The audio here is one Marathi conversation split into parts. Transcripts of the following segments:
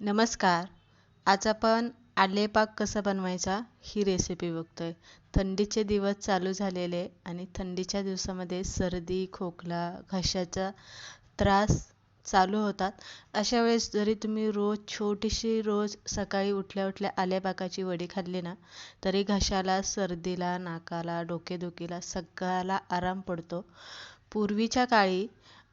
नमस्कार. आज आपण आलेपाक कसा बनवायचा ही रेसिपी बघतोय. थंडीचे दिवस चालू झालेले आणि थंडीच्या दिवसामध्ये सर्दी खोकला घशाचा त्रास चालू होतात. अशा वेळेस जरी तुम्ही रोज छोटीशी रोज सकाळी उठल्या उठल्या आलेपाकाची वडी खाल्ली ना तरी घशाला सर्दीला नाकाला डोकेदुखीला सगळ्याला आराम पडतो. पूर्वीच्या काळी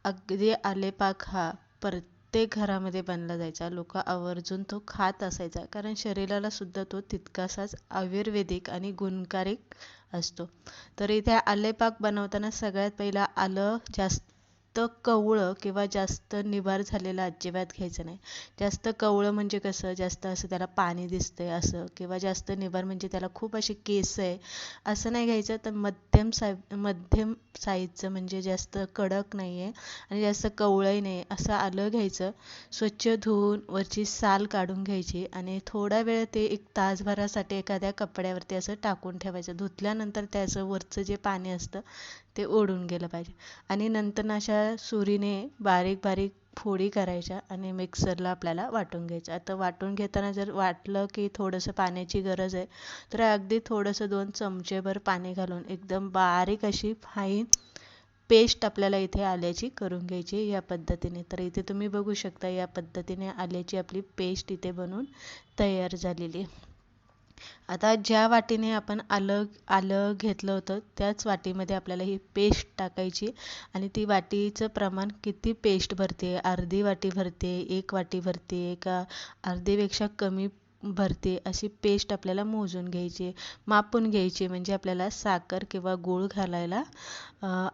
अगदी आलेपाक हा परत प्रत्येक घरामध्ये बनला जायचा. लोक आवर्जून तो खात असायचा. कारण शरीराला सुद्धा तो तितकासाच आयुर्वेदिक आणि गुणकारिक असतो. तर इथे आलेपाक बनवताना सगळ्यात पहिला आलं जास्त कवळं किंवा जास्त निभार झालेलं अजिबात घ्यायचं नाही. जास्त कवळं म्हणजे कसं? जास्त असं त्याला पाणी दिसतंय असं किंवा जास्त निभार म्हणजे त्याला खूप असे केस आहे असं नाही घ्यायचं. तर मध्यम साय मध्यम साईजचं म्हणजे जास्त कडक नाही आहे आणि जास्त कवळंही नाही. असं आलं घ्यायचं. स्वच्छ धुवून वरची साल काढून घ्यायची आणि थोडा वेळ ते एक तासभरासाठी एखाद्या कपड्यावरती असं टाकून ठेवायचं. धुतल्यानंतर त्याचं वरचं जे पाणी असतं ते ओढून गेलं पाहिजे. आणि नंतर अशा सुरीने बारीक बारीक फोडी करायच्या आणि मिक्सरला आपल्याला वाटून घ्यायचं. आता वाटून घेताना जर वाटलं की थोडंसं पाण्याची गरज आहे तर अगदी थोडंसं दोन चमचेभर पाणी घालून एकदम बारीक अशी फाईन पेस्ट आपल्याला इथे आल्याची करून घ्यायची या पद्धतीने. तर इथे तुम्ही बघू शकता या पद्धतीने आल्याची आपली पेस्ट इथे बनवून तयार झालेली आता ज्या वाटीने आपण आलं आलं घेतलं होतं त्याच वाटीमध्ये आपल्याला ही पेस्ट टाकायची आणि ती वाटीचं प्रमाण किती पेस्ट भरते? अर्धी वाटी भरते एक वाटी भरते का अर्धीपेक्षा कमी भरते अशी पेस्ट आपल्याला मोजून घ्यायची मापून घ्यायची म्हणजे आपल्याला साखर किंवा गूळ घालायला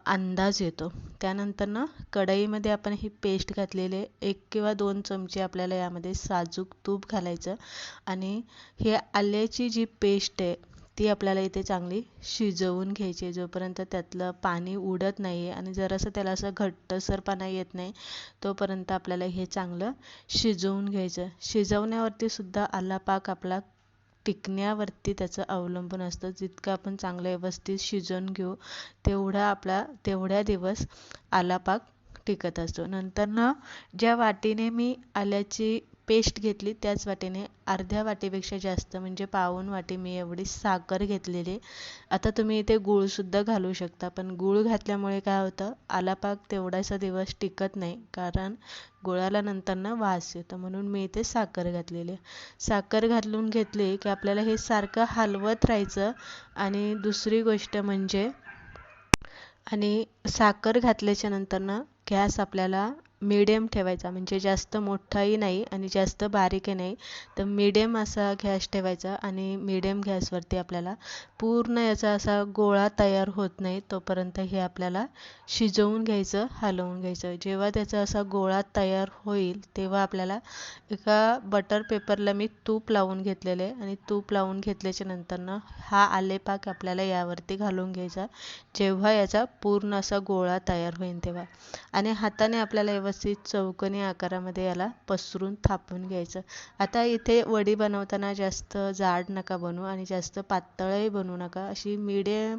अंदाज येतो. त्यानंतर ना कढईमध्ये आपण ही पेस्ट घातलेले एक किंवा दोन चमचे आपल्याला यामध्ये साजूक तूप घालायचं आणि हे आल्याची जी पेस्ट आहे ती आपल्याला इथे चांगली शिजवून घ्यायची आहे. जोपर्यंत त्यातलं पाणी उडत नाही आहे आणि जरासं त्याला असं घट्टसरपणा येत नाही तोपर्यंत आपल्याला हे चांगलं शिजवून घ्यायचं शिजवण्यावरती सुद्धा आला पाक आपला टिकण्यावरती त्याचं अवलंबून असतं. जितकं आपण चांगलं व्यवस्थित शिजवून घेऊ तेवढा आपला तेवढ्या दिवस आला पाक टिकत असतो. नंतर ना ज्या वाटीने मी आल्याची पेस्ट घेतली त्याच वाटीने अर्ध्या वाटीपेक्षा जास्त म्हणजे पाऊण वाटी मी एवढी साखर घेतलेली. आता तुम्ही इथे गूळसुद्धा घालू शकता पण गूळ घातल्यामुळे काय होतं आलापाक तेवढासा दिवस टिकत नाही कारण गुळाला नंतर वास येतो म्हणून मी इथे साखर घातलेली. साखर घालून घेतली की आपल्याला हे सारखं हलवत राहायचं. आणि दुसरी गोष्ट म्हणजे आणि साखर घातल्याच्या नंतर गॅस आपल्याला मिडियम ठेवायचा. म्हणजे जास्त मोठाही नाही आणि जास्त बारीकही नाही. तर मीडियम असा गॅस ठेवायचा आणि मीडियम गॅसवरती आपल्याला पूर्ण याचा असा गोळा तयार होत नाही. तोपर्यंत हे आपल्याला शिजवून घ्यायचं हलवून घ्यायचं. जेव्हा त्याचा असा गोळा तयार होईल तेव्हा आपल्याला एका बटर पेपरला मी तूप लावून घेतलेलं आहे. आणि तूप लावून घेतल्याच्या नंतरनं हा आलेपाक आपल्याला यावरती घालून घ्यायचा. जेव्हा याचा पूर्ण असा गोळा तयार होईल तेव्हा. आणि हाताने आपल्याला व्यवस्थित चौकोनी आकारामध्ये याला पसरून थापून घ्यायचं. आता इथे वडी बनवताना जास्त जाड नका बनवू आणि जास्त पातळही बनवू नका. अशी मिडियम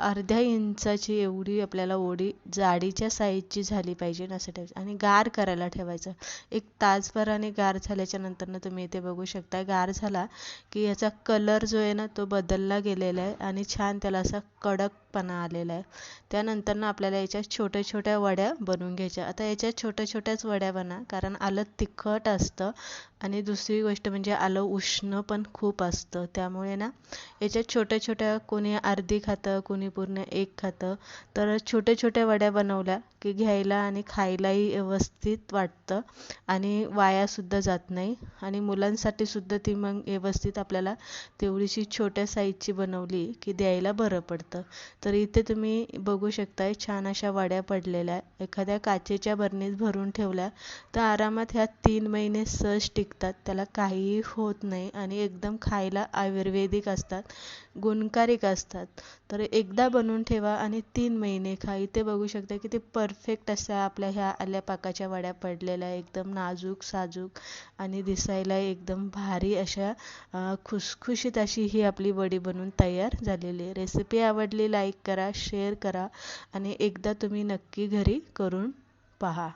अर्ध्या इंचाची एवढी आपल्याला ओढी जाडीच्या साईजची झाली पाहिजे असं ठेवायचं. आणि गार करायला ठेवायचं. एक तासभर आणि गार झाल्याच्या नंतरनं तुम्ही इथे बघू शकता गार झाला की याचा कलर जो आहे ना तो बदलला गेलेला आहे. आणि छान त्याला असा कडक पणा आलेला आहे. त्यानंतरनं आपल्याला याच्या छोट्या छोट्या वड्या बनवून घ्यायच्या. आता याच्या छोट्या छोट्याच वड्या बना कारण आलं तिखट असतं आणि दुसरी गोष्ट म्हणजे आलं उष्ण पण खूप असतं. त्यामुळे ना याच्यात छोट्या छोट्या कोणी अर्धी खातं कोणी पूर्ण एक खातं. तर छोट्या छोट्या वड्या बनवल्या की घ्यायला आणि खायलाही व्यवस्थित वाटतं आणि वायासुद्धा जात नाही. आणि मुलांसाठी सुद्धा ती मग व्यवस्थित आपल्याला तेवढीशी छोट्या साईजची बनवली की द्यायला बरं पडतं. तर इथे तुम्ही बघू शकताय छान अशा वड्या पडलेल्या एखाद्या काचेच्या बरणीत भरून ठेवल्या तर आरामात ह्या तीन महिने सहज टिकतात. त्याला काहीही होत नाही आणि एकदम खायला आयुर्वेदिक असतात गुणकारिक असतात. तर एकदा बनवून ठेवा आणि तीन महिने खा. इथे बघू शकता की ते परफेक्ट अशा आपल्या ह्या आल्या पाकाच्या वड्या पडलेल्या एकदम नाजूक साजूक आणि दिसायला एकदम भारी अशा खुसखुशीत अशी ही आपली वडी बनवून तयार झालेली आहे. रेसिपी आवडली लाईक करा शेअर करा आणि एकदा तुम्ही नक्की घरी करून पहा.